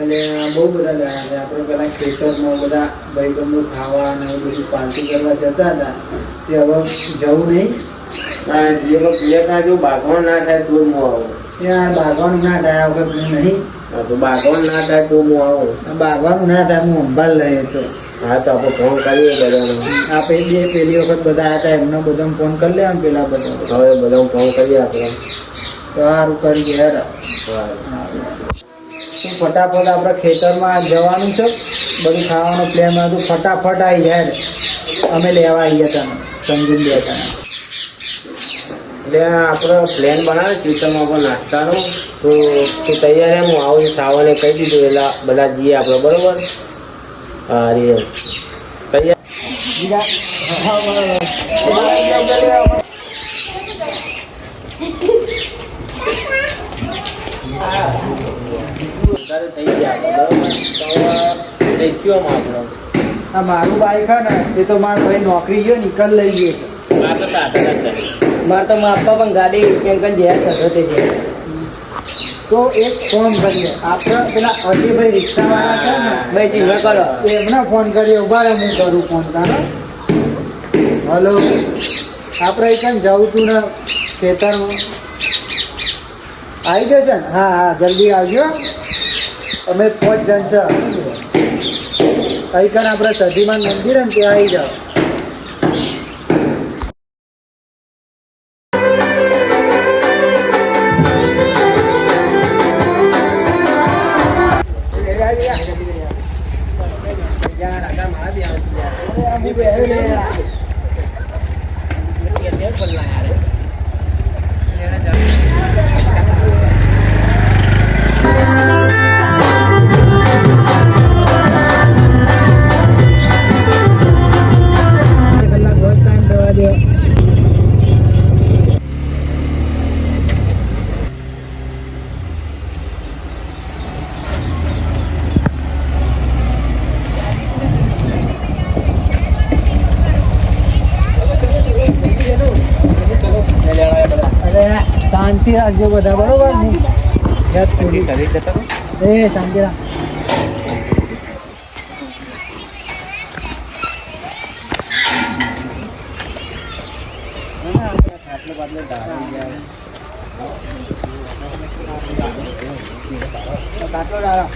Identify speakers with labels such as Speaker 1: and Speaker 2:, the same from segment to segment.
Speaker 1: અને બહુ બધા ગયા છે આપણે પેલા ખેતરમાં બધા ભાઈબંધો ખાવા અને એવું બધું પાર્ટી કરવા જતા હતા. તે હવે જવું નહીં.
Speaker 2: આ પિયતના જો બાગવાન ના થાય તો હું આવું.
Speaker 1: ત્યાં બાગવાનું ના થાય આ વખત હું નહીં.
Speaker 2: તો બાગવાન ના થાય તો હું આવું.
Speaker 1: બાગવાનું ના થાય હું સંભાળ લઈએ તો.
Speaker 2: હા તો આપણે ફોન કરીએ બધાનો.
Speaker 1: બે પેલી વખત બધા હતા એમનો બધાને ફોન કરી લેવાનું પેલા બધા
Speaker 2: હવે બધા ફોન કરીએ આપણે.
Speaker 1: તો સારું કરી ગયા
Speaker 2: હા.
Speaker 1: ફટાફટ આપણે ખેતરમાં જવાનું છે બધું ખાવાનું પ્લેન હતું ફટાફટ આવી જાય. અમે લેવા આવીએ તમે સમજી લે તમે
Speaker 2: એટલે આપણો પ્લેન બનાવે સિસ્ટમ આપણે નાસ્તાનો તો તું તૈયાર એમ હું આવું સાવાને કહી દીધું એટલે બધા જઈએ આપણે બરોબર અરે તૈયાર
Speaker 1: બીજા
Speaker 2: વધારે થઈ ગયા. તો હવે રેશિયોમાં
Speaker 1: આ મારું બાઈક છે ને એ તો મારા ભાઈ નોકરી ગયો નિકલ લઈ ગયો
Speaker 2: આ તો સાધન જ
Speaker 3: મારે તો મારા પપ્પા પણ ગાડી કેમ કે જ્યાં સજોતે છે
Speaker 1: તો એક ફોન કરીએ. આપણે પેલા અજયભાઈ રિક્ષાવાળા છે ને
Speaker 3: ભાઈ સિંહ કરો.
Speaker 1: એમને ફોન કરીએ ઊભા રહે હું કરું ફોન તારો હલો. આપણે કેમ જવું તું ને ખેતરમાં. આવી જશે ને? હા હા જલ્દી આવજો. અમે પાંચ જણ છે. અહીં કાન આપણે સધીમાન મંદિર ને ત્યાં આવી જાઓ. કલાક શાંતિ રાખજો બધા બરોબર ને યાદ પૂરી
Speaker 2: કરી જતા
Speaker 1: એ શાંતિ રાખ કાટલો ડાળો.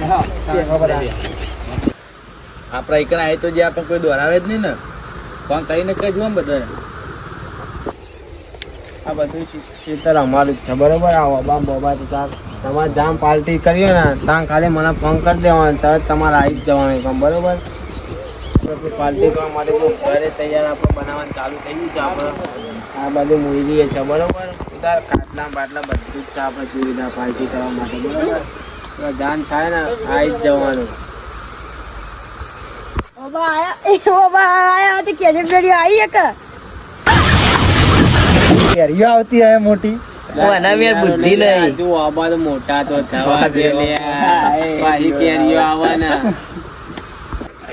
Speaker 1: હા, હા, બધા.
Speaker 2: આપણા એકણ આવે તો જે આપણે કોઈ દોરાવે જ નહીં ને ફોન કરીને કહેજો આમ બધાને આ બધું ખેતર અમારું જ છે, બરોબર? આ ઓબા બોબા તો તાર તમારે જામ પાર્ટી કરીએ ને ત્યાં ખાલી મને ફોન કરી દેવાનો, તરત તમારે આવી જ જવાનું કામ, બરોબર? પાર્ટી કરવા માટે જો ઘરે તૈયાર આપણે બનાવવાનું ચાલુ થઈ ગયું છે આપણે. આ બધું મૂવી છે, બરોબર? ઉધાર ખાટલા બાટલા બધું જ છે આપણે સુવિધા પાર્ટી કરવા માટે, બરોબર? જાન થાય ને, આવી જ જવાનું.
Speaker 4: બાબા આયા એ બાબા આયા તો કેજે પેલી આવી એક
Speaker 1: કેરીઓ આવતી હે મોટી
Speaker 3: આના મેર બુદ્ધિ નહીં
Speaker 2: જો આબા તો મોટા તો થવા દે લે કેરીઓ આવવાના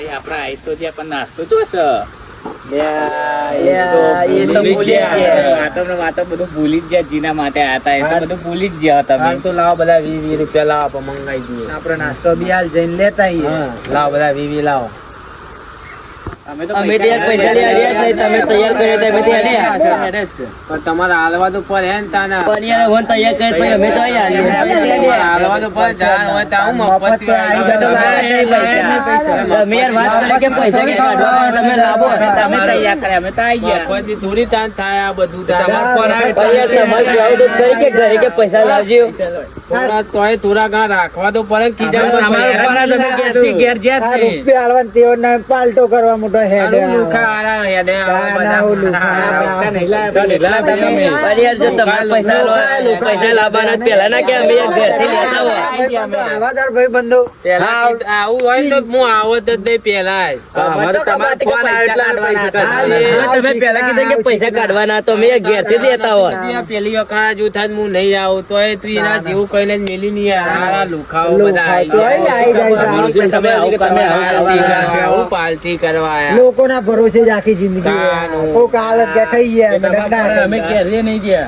Speaker 5: આપણા આઈ તો જે પણ નાસ્તો જો છે
Speaker 1: આપડે નાસ્તો બી હાલ જઈને લેતા
Speaker 2: લાવ બધા વી વી લાવો.
Speaker 5: અમે તો
Speaker 3: પૈસા લઈ આવ્યા જ તમે તૈયાર કર્યો તો અમે ત્યાં
Speaker 2: પણ તમારે હાલવા તો પડે ને તાના.
Speaker 3: પણ યાર હું તૈયાર કર્યો તો અમે તો અહીં
Speaker 2: હાલવા તો પડે જાણ હોય તો આવું મફત
Speaker 1: મફત
Speaker 3: અમે તો લાયા નહીં પૈસા. તમે યાર વાત કરી કે પૈસા કે કાઢવા? તમે લાવો.
Speaker 5: તમે તૈયાર કર્યા અમે તો આવી ગયા.
Speaker 2: મફતની થોડી તાન થાય આ બધું. તમારે
Speaker 3: તમારે તો કે ઘરે કે પૈસા લાવજો?
Speaker 2: થોડા તોય થોડા ઘણા રાખવા તો પડે કીધા
Speaker 5: પર તમે નહીં.
Speaker 1: રૂપિયા પાલટો કરવા મોટો હેડ
Speaker 2: આનું લુખા આરા હેડે આવા બધા.
Speaker 1: લુખા.
Speaker 5: પૈસા નહીં લાવ્યા, નહીં લાવ્યા તમે.
Speaker 3: પણ યાર જો તમારે પૈસા લો- પૈસા લાવવાના પહેલા ના કે અમે ઘરથી લેતા હોય?
Speaker 1: આવા તાર ભાઈબંધો
Speaker 2: પેલા કીધું આવું હોય તો હું આવત જ નહીં પેલા.
Speaker 5: અમારે તમારે ફોન આવે એટલે અમે પૈસા કાઢવાના.
Speaker 3: હા, તમે પહેલા કીધું કે પૈસા કાઢવાના તો અમે ઘેરથી લેતા હોય.
Speaker 2: પેલી વખત જો થાય હું નહીં આવું તો તું એના જેવું કહીને મેલી નહીં આ લુખાઓ બધા આઈ
Speaker 1: જાય.
Speaker 5: તમે આવું. કરવા,
Speaker 2: આવું પાર્ટી કરવા
Speaker 1: લોકોના ભરોસે જ આખી જિંદગી. કોક હાલત કે ખાઈ ગયા કે
Speaker 5: અમે
Speaker 1: ધંધા.
Speaker 5: નહીં ગયા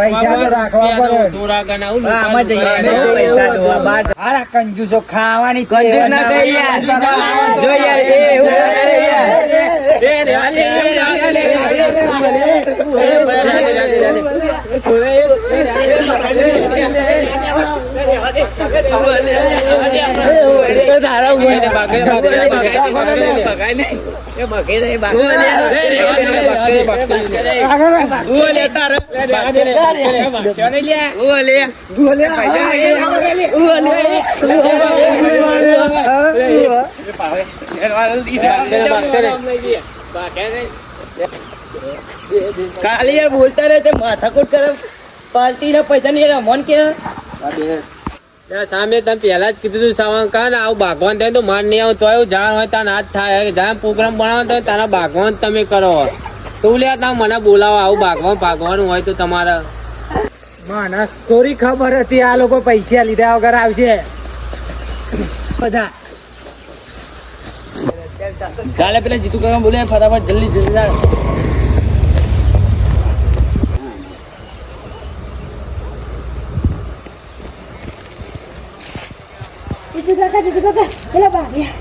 Speaker 5: પૈસા
Speaker 1: તો રાખવા પડે. આમાં જઈએ,
Speaker 5: પૈસા જોવા બાર.
Speaker 1: હારા કંજુસો ખાવાની
Speaker 3: કંજુસ ના કઈ યાર. જો યાર, એ એવું કરે યાર. એ તારા ઉપર ને બાકી
Speaker 5: બગાય નહીં. એ બગે નહીં, બાકી.
Speaker 3: ઉવો લે તારે.
Speaker 5: બચ્ચો નહીં લ્યા.
Speaker 3: ઉવો લે. ઉવો લે. ખાલી યાર બોલતા રહે માથાકૂટ કરે પાર્ટી ના પૈસા નહીં મન કે
Speaker 2: સામે તમે પહેલા જ કીધું તું સાવન કા ને આવું ભાગવાન થાય તો માન નહીં આવું તો એવું જાણ હોય ત્યાં હાથ થાય. જાણ પ્રોગ્રામ બનાવો તો તારા ભાગવાન તમે કરો. તું લે તમે મને બોલાવો આવું ભાગવાન ભાગવાનું હોય તો તમારે.
Speaker 1: મને થોડી ખબર હતી આ લોકો પૈસા લીધા વગર આવશે. બધા.
Speaker 3: ચાલે પેલા જીતુ કાકા બોલે ફટાફટ જલ્દી જલ્દી
Speaker 4: જીતુ કાકા જીતુ કાકા પેલા ભાગ્યા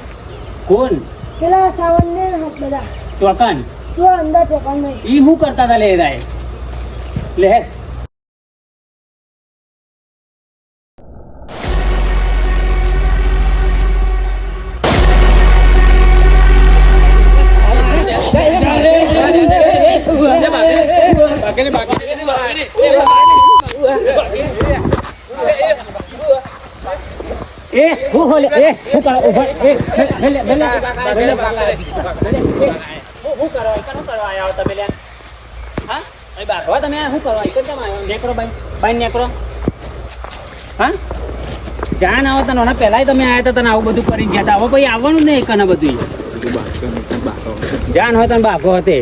Speaker 3: કોણ
Speaker 4: પેલા સાવન ને હાથ બધા
Speaker 3: ચોકન
Speaker 4: જો અંદર ચોકન નહીં
Speaker 3: ઈ હું કરતા હતા લે રાય લે હેડ. એ કેમ આવ્યો નેકરો હા જાણ આવો તને પહેલાય તમે આવ્યા હતા તને આવું બધું કરી ગયા હતા હવે પછી આવવાનું નહીં કને બધું જાન હોય તને બાઘો હતે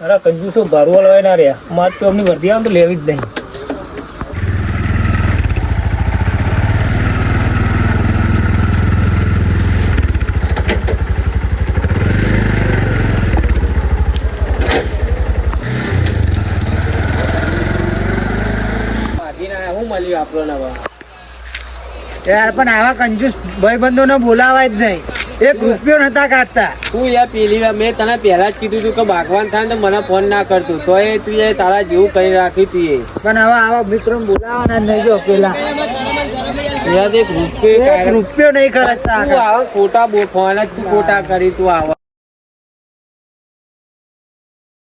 Speaker 5: અરે કંજુસો ભરવા લવાય ના રહ્યા મારે તો અમની વર્ધી આવે તો લેવી જ નહીં.
Speaker 1: યાર પણ આવા કંજૂસ ભાઈબંધો ને બોલાવાય જ નહીં. એક રૂપિયો નતા કાઢતા.
Speaker 2: તું યાર પેલી વાર મેં તને પહેલા જ કીધું તું કે ભાગવાન થાય ને તો મને ફોન ના કરતું તો. એ તું એ તારા જેવું કરી રાખ્યું તું એ.
Speaker 1: પણ હવે આવા મિત્રો બોલાવાના નહીં જો પેલા.
Speaker 2: યાર એક રૂપિયો
Speaker 1: રૂપિયો નહીં કરતા
Speaker 2: તું આવા ખોટા ફોન જ તું ખોટા કરી તું આવા.